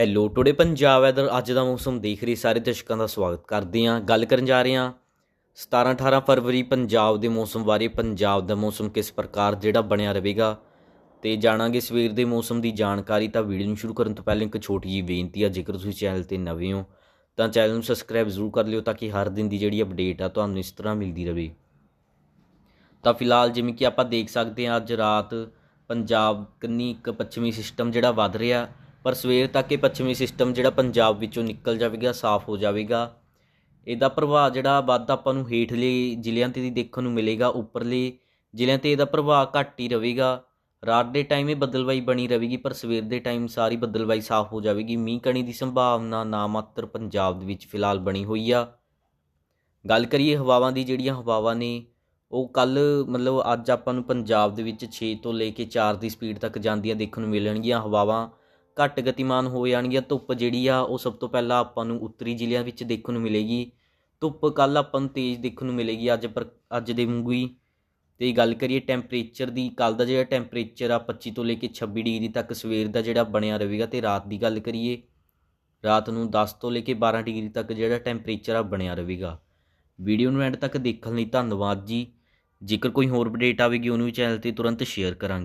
Hello today Punjab weather ਅੱਜ ਦਾ ਮੌਸਮ ਦੇਖ ਰਹੇ ਸਾਰੇ ਦਰਸ਼ਕਾਂ ਦਾ ਸਵਾਗਤ ਕਰਦੇ ਹਾਂ। ਗੱਲ ਕਰਨ ਜਾ ਰਹੇ ਹਾਂ। 17 18 ਫਰਵਰੀ ਪੰਜਾਬ ਦੇ ਮੌਸਮ ਬਾਰੇ। ਪੰਜਾਬ ਦਾ ਮੌਸਮ ਕਿਸ ਪ੍ਰਕਾਰ, ਜਿਹੜਾ ਬਣਿਆ ਰਹੇਗਾ? ਤੇ ਜਾਣਾਂਗੇ ਸਵੇਰ ਦੇ ਮੌਸਮ ਦੀ ਜਾਣਕਾਰੀ। ਤਾਂ ਵੀਡੀਓ ਨੂੰ ਸ਼ੁਰੂ ਕਰਨ ਤੋਂ ਪਹਿਲਾਂ ਇੱਕ ਛੋਟੀ ਜਿਹੀ ਬੇਨਤੀ ਆ। ਜੇਕਰ ਤੁਸੀਂ ਚੈਨਲ ਤੇ ਨਵੇਂ ਹੋ, ਤਾਂ ਚੈਨਲ ਨੂੰ ਸਬਸਕ੍ਰਾਈਬ ਜ਼ਰੂਰ ਕਰ ਲਿਓ, ਤਾਂ ਕਿ ਹਰ ਦਿਨ ਦੀ ਜਿਹੜੀ ਅਪਡੇਟ ਆ, ਤੁਹਾਨੂੰ ਇਸ ਤਰ੍ਹਾਂ ਮਿਲਦੀ ਰਹੇ ਤਾਂ ਫਿਲਹਾਲ ਜਿਵੇਂ ਕਿ ਆਪਾਂ ਦੇਖ ਸਕਦੇ ਹਾਂ, ਅੱਜ ਰਾਤ ਪੰਜਾਬ ਕੰਨੀ ਇੱਕ ਪੱਛਮੀ ਸਿਸਟਮ ਜਿਹੜਾ ਵੱਧ ਰਿਹਾ। ਪਰ ਸਵੇਰ ਤੱਕ ਇਹ ਪੱਛਮੀ ਸਿਸਟਮ ਜਿਹੜਾ ਪੰਜਾਬ ਵਿੱਚੋਂ ਨਿਕਲ ਜਾਵੇਗਾ, ਸਾਫ਼ ਹੋ ਜਾਵੇਗਾ। ਇਹਦਾ ਪ੍ਰਭਾਵ ਜਿਹੜਾ ਵੱਧ ਆਪਾਂ ਨੂੰ ਹੇਠਲੇ ਜ਼ਿਲ੍ਹਿਆਂ ਤੇ ਵੀ ਦੇਖਣ ਨੂੰ ਮਿਲੇਗਾ, ਉੱਪਰਲੇ ਜ਼ਿਲ੍ਹਿਆਂ ਤੇ ਇਹਦਾ ਪ੍ਰਭਾਵ ਘੱਟ ਹੀ ਰਹੇਗਾ। ਰਾਤ ਦੇ ਟਾਈਮ ਇਹ ਬੱਦਲਵਾਈ ਬਣੀ ਰਹੇਗੀ, ਪਰ ਸਵੇਰ ਦੇ ਟਾਈਮ ਸਾਰੀ ਬੱਦਲਵਾਈ ਸਾਫ਼ ਹੋ ਜਾਵੇਗੀ। ਮੀਂਹ ਕਣੀ ਦੀ ਸੰਭਾਵਨਾ ਨਾ ਮਾਤਰ ਪੰਜਾਬ ਦੇ ਵਿੱਚ ਫਿਲਹਾਲ ਬਣੀ ਹੋਈ ਆ। ਗੱਲ ਕਰੀਏ ਹਵਾਵਾਂ ਦੀ, ਜਿਹੜੀਆਂ ਹਵਾਵਾਂ ਨੇ, ਉਹ ਕੱਲ ਮਤਲਬ ਅੱਜ ਆਪਾਂ ਨੂੰ ਪੰਜਾਬ ਦੇ ਵਿੱਚ 6 ਤੋਂ ਲੈ ਕੇ 4 ਦੀ ਸਪੀਡ ਤੱਕ ਜਾਂਦੀਆਂ ਦੇਖਣ ਨੂੰ ਮਿਲਣਗੀਆਂ ਹਵਾਵਾਂ। ਘੱਟ ਗਤੀਮਾਨ ਹੋ ਜਾਣਗੀਆਂ ਧੁੱਪ ਜਿਹੜੀ ਆ, ਉਹ ਸਭ ਤੋਂ ਪਹਿਲਾਂ ਆਪਾਂ ਨੂੰ ਉੱਤਰੀ ਜ਼ਿਲ੍ਹਿਆਂ ਵਿੱਚ ਦੇਖਣ ਨੂੰ ਮਿਲੇਗੀ। ਧੁੱਪ ਕੱਲ ਆਪਾਂ ਨੂੰ ਤੇਜ਼ ਦੇਖਣ ਨੂੰ ਮਿਲੇਗੀ, ਅੱਜ ਪਰ, ਅੱਜ ਦੇ ਵਾਂਗੂ ਹੀ। ਤੇ ਗੱਲ ਕਰੀਏ ਟੈਂਪਰੇਚਰ ਦੀ ਕੱਲ ਦਾ ਜਿਹੜਾ ਟੈਂਪਰੇਚਰ ਆ 25 ਤੋਂ ਲੈ ਕੇ 26 ਡਿਗਰੀ ਤੱਕ ਸਵੇਰ ਦਾ ਜਿਹੜਾ ਬਣਿਆ ਰਹੇਗਾ ਤੇ ਰਾਤ ਦੀ ਗੱਲ ਕਰੀਏ, ਰਾਤ ਨੂੰ 10 ਤੋਂ ਲੈ ਕੇ 12 ਡਿਗਰੀ ਤੱਕ ਜਿਹੜਾ ਟੈਂਪਰੇਚਰ ਆ, ਬਣਿਆ ਰਹੇਗਾ। ਵੀਡੀਓ ਨੂੰ ਐਂਡ ਤੱਕ ਦੇਖਣ ਲਈ ਧੰਨਵਾਦ ਜੀ। ਜੇਕਰ ਕੋਈ ਹੋਰ ਅਪਡੇਟ ਆਵੇਗੀ, ਉਹਨੂੰ ਵੀ ਚੈਨਲ ਤੇ ਤੁਰੰਤ ਸ਼ੇਅਰ ਕਰਾਂਗੇ।